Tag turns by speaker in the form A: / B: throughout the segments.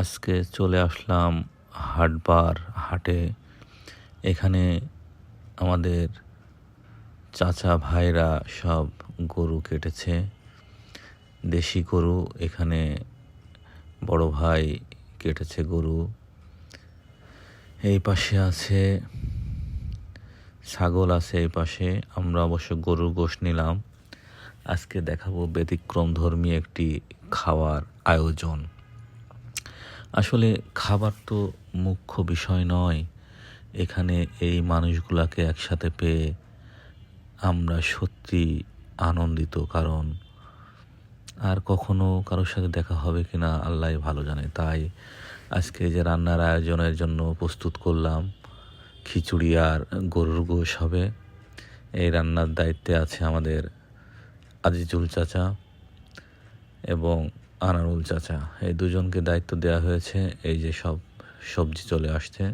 A: আজকে চলে আসলাম হাটবার হাটে। এখানে আমাদের চাচা ভাইরা সব গরু কেটেছে। দেশি গরু, এখানে বড় ভাই কেটেছে গরু। এই পাশে আছে, ছাগল আছে এই পাশে। আমরা অবশ্য গরুর গোশ নিলাম। আজকে দেখাবো ব্যতিক্রম ধর্মী একটি খাওয়ার আয়োজন। আসলে খাবার তো মুখ্য বিষয় নয়। এখানে এই মানুষগুলাকে একসাথে পেয়ে আমরা সত্যি আনন্দিত, কারণ আর কখনো কারোর সাথে দেখা হবে কি না আল্লাহ ভালো জানে। তাই আজকে যে রান্নার আয়োজনের জন্য প্রস্তুত করলাম, খিচুড়ি আর গরুর গোশ হবে। এই রান্নার দায়িত্বে আছে আমাদের আজিজুল চাচা। এবং আনারুল চাচা, এই দুজনকে দায়িত্ব দেওয়া হয়েছে। এই যে সব সবজি চলে আসছে,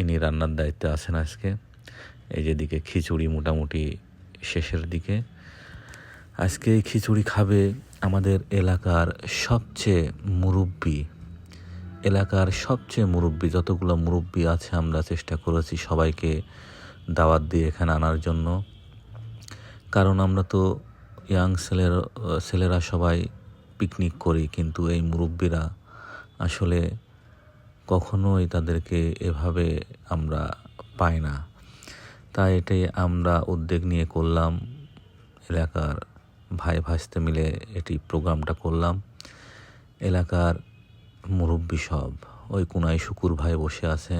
A: ইনি রান্নার দায়িত্বে আছেন আজকে। এই যেদিকে খিচুড়ি মোটামুটি শেষের দিকে। আজকে এই খিচুড়ি খাবে আমাদের এলাকার সবচেয়ে মুরব্বী। এলাকার সবচেয়ে মুরব্বী, যতগুলো মুরব্বী আছে আমরা চেষ্টা করেছি সবাইকে দাওয়াত দিয়ে এখানে আনার জন্য। কারণ আমরা তো ইয়াং ছেলের, ছেলেরা সবাই পিকনিক করি, কিন্তু এই মুরব্বীরা আসলে কখনোই তাদেরকে এভাবে আমরা পাই না। তাই এটাই আমরা উদ্যোগ নিয়ে করলাম, এলাকার ভাই ভাসতে মিলে এটি প্রোগ্রামটা করলাম। এলাকার মুরব্বী সব, ওই কোনায় শুকুর ভাই বসে আছে,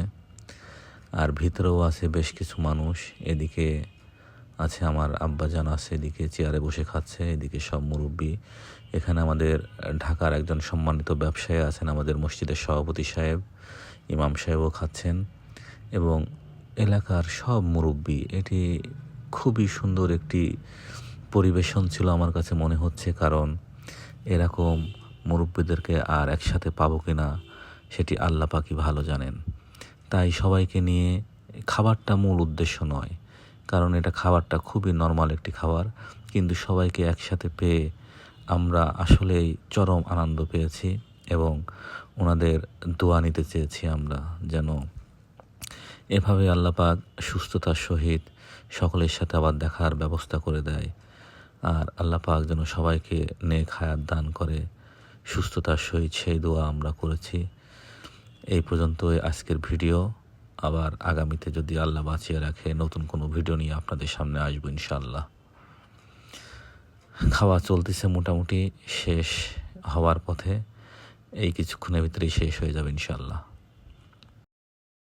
A: আর ভিতরেও আছে বেশ কিছু মানুষ, এদিকে আছে আমার আব্বাজান আছে, এদিকে চেয়ারে বসে খাচ্ছে, এদিকে সব মুরব্বী। এখানে আমাদের ঢাকার একজন সম্মানিত ব্যবসায়ী আছেন আমাদের মসজিদের সভাপতি সাহেব, ইমাম সাহেবও খাচ্ছেন। এবং এলাকার সব মুরব্বী, এটি খুবই সুন্দর একটি পরিবেশন ছিল আমার কাছে মনে হচ্ছে, কারণ এরকম মুরব্বীদেরকে আর একসাথে পাবো কি না সেটি আল্লাহ পাকি ভালো জানেন। তাই সবাইকে নিয়ে খাবারটা মূল উদ্দেশ্য নয় কারণ এটা খাবারটা খুবই নর্মাল একটি খাবার। কিন্তু সবাইকে একসাথে পেয়ে আমরা আসলেই চরম আনন্দ পেয়েছি এবং ওনাদের দোয়া নিতে চেয়েছি আমরা যেন এভাবে আল্লাপাক সুস্থতার সহিত সকলের সাথে আবার দেখার ব্যবস্থা করে দেয়। আর আল্লাহ পাক যেন সবাইকে নেক হায়াত দান করে, সুস্থতার সহিত সেই দোয়া আমরা করেছি। এই পর্যন্তই আজকের ভিডিও। আবার আগামীতে যদি আল্লাহ বাঁচিয়ে রাখে, নতুন কোনো ভিডিও নিয়ে আপনাদের সামনে আসব ইনশাল্লাহ খাওয়া চলতেছে মোটামুটি শেষ হওয়ার পথে, এই কিছুক্ষণের ভিতরেই শেষ হয়ে যাবে ইনশাল্লাহ